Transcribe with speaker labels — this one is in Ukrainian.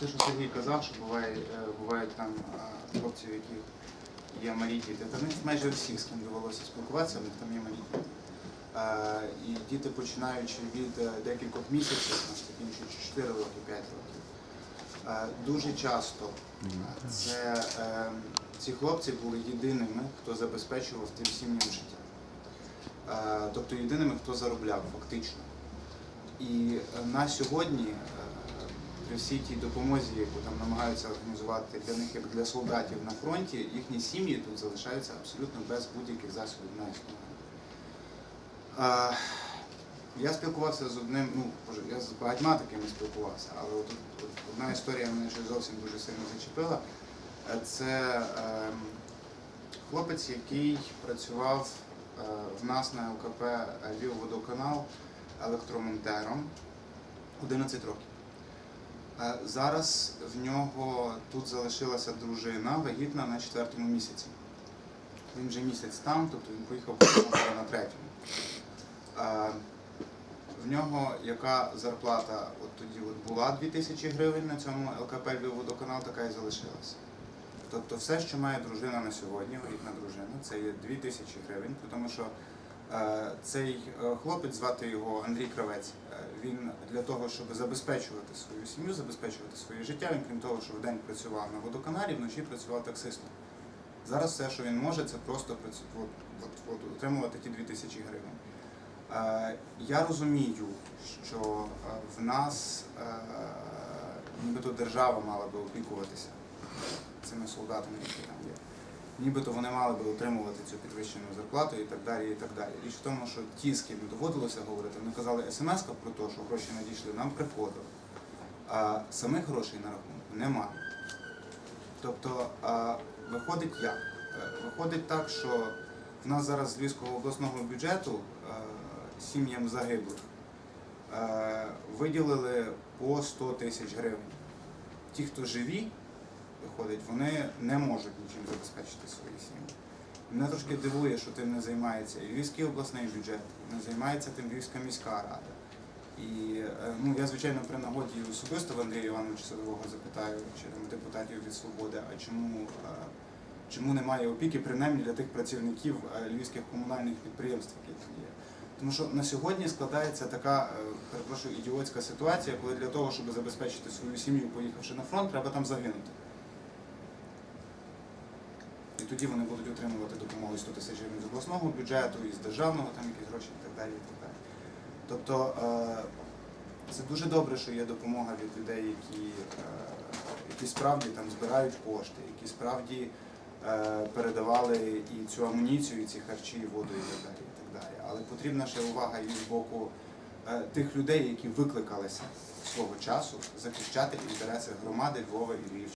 Speaker 1: Те, що Сергій казав, що буває, е, бувають там хлопці, у яких є малі діти. Та них майже всіх, з ким довелося спілкуватися, в них там є малі діти. Е, І діти, починаючи від е, декількох місяців, закінчуючи 4 роки, 5 років. Дуже часто це, е, ці хлопці були єдиними, хто забезпечував тим сім'ям життя. Тобто єдиними, хто заробляв фактично. І е, на сьогодні, при всій тій допомозі, яку там намагаються організувати для них як для солдатів на фронті, їхні сім'ї тут залишаються абсолютно без будь-яких засобів на існування. Е, Я спілкувався з одним, ну боже, я з багатьма такими спілкувався, але от, от одна історія мене ще зовсім дуже сильно зачепила. Е, Це ем, хлопець, який працював е, в нас на ЛКП Львівводоканал електромонтером 11 років. Е, Зараз в нього тут залишилася дружина вагітна на четвертому місяці. Він вже місяць там, тобто він поїхав на третьому. Е, В нього яка зарплата от тоді от була 2000 гривень на цьому ЛКП Львівводоканал, така і залишилася. Тобто все, що має дружина на сьогодні, вагітна дружина, це є 2000 гривень, тому що цей е, хлопець, звати його Андрій Кравець, е, він для того, щоб забезпечувати свою сім'ю, забезпечувати своє життя, він крім того, що вдень працював на водоканалі, вночі працював таксистом. Зараз все, що він може, це просто от, от, от, отримувати ті 2000 гривень. Е, Я розумію, що е, в нас е, нібито держава мала би опікуватися цими солдатами, які там є. Нібито вони мали би отримувати цю підвищену зарплату і так далі. і так далі. Річ в тому, що ті, з ким доводилося говорити, вони казали смс про те, що гроші надійшли, нам приходили. А самих грошей на рахунку немає. Тобто, а, виходить як? Е, Виходить так, що в нас зараз з Львівського обласного бюджету е, сім'ям загиблих е, виділили по 100 тисяч гривень. Ті, хто живі, виходить, вони не можуть нічим забезпечити свої сім'ї. Мене трошки дивує, що тим не займається і Львівський обласний бюджет, не займається тим Львівська міська рада. І е, ну, я, звичайно, при нагоді особисто в Андрія Івановича Садового запитаю, чи там депутатів від свободи, а чому, е, чому немає опіки, принаймні для тих працівників е, львівських комунальних підприємств, які тут є. Тому що на сьогодні складається така, перепрошую, ідіотська ситуація, коли для того, щоб забезпечити свою сім'ю, поїхавши на фронт, треба там загинути. Тоді вони будуть отримувати допомогу 100 тисяч гривень з обласного бюджету, і з державного там якісь гроші і так далі. І так далі. Тобто е, це дуже добре, що є допомога від людей, які, е, які справді там збирають кошти, які справді е, передавали і цю амуніцію, і ці харчі, і воду, і так далі. І так далі. Але потрібна ще увага і з боку тих людей, які викликалися свого часу захищати інтереси громади Львова і Львівщини.